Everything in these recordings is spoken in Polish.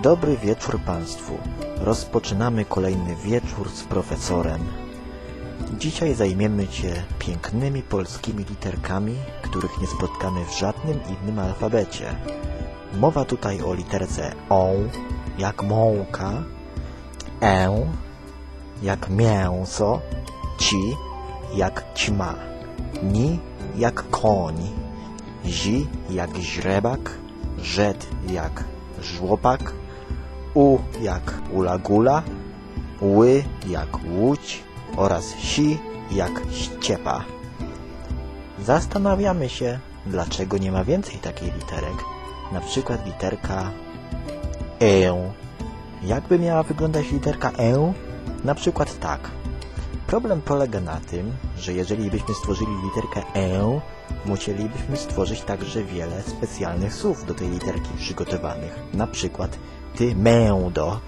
Dobry wieczór Państwu. Rozpoczynamy kolejny wieczór z profesorem. Dzisiaj zajmiemy się pięknymi polskimi literkami, których nie spotkamy w żadnym innym alfabecie. Mowa tutaj o literce O, jak mąka, E, jak mięso, Ci, jak ćma, Ni, jak koń, Zi, jak źrebak, Żed, jak żłopak, U, jak ulagula, Ły, jak łódź oraz Si, jak ściepa. Zastanawiamy się, dlaczego nie ma więcej takich literek. Na przykład literka E. Jakby miała wyglądać literka E? Na przykład tak. Problem polega na tym, że jeżeli byśmy stworzyli literkę E, musielibyśmy stworzyć także wiele specjalnych słów do tej literki przygotowanych. Na przykład ty mędo.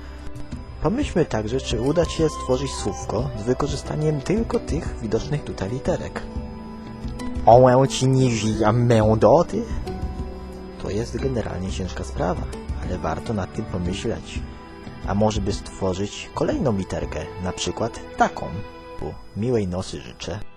Pomyślmy także, czy uda się stworzyć słówko z wykorzystaniem tylko tych widocznych tutaj literek. Ołę ci wija mędoty? To jest generalnie ciężka sprawa, ale warto nad tym pomyśleć. A może by stworzyć kolejną literkę, na przykład taką. Miłej nosy życzę.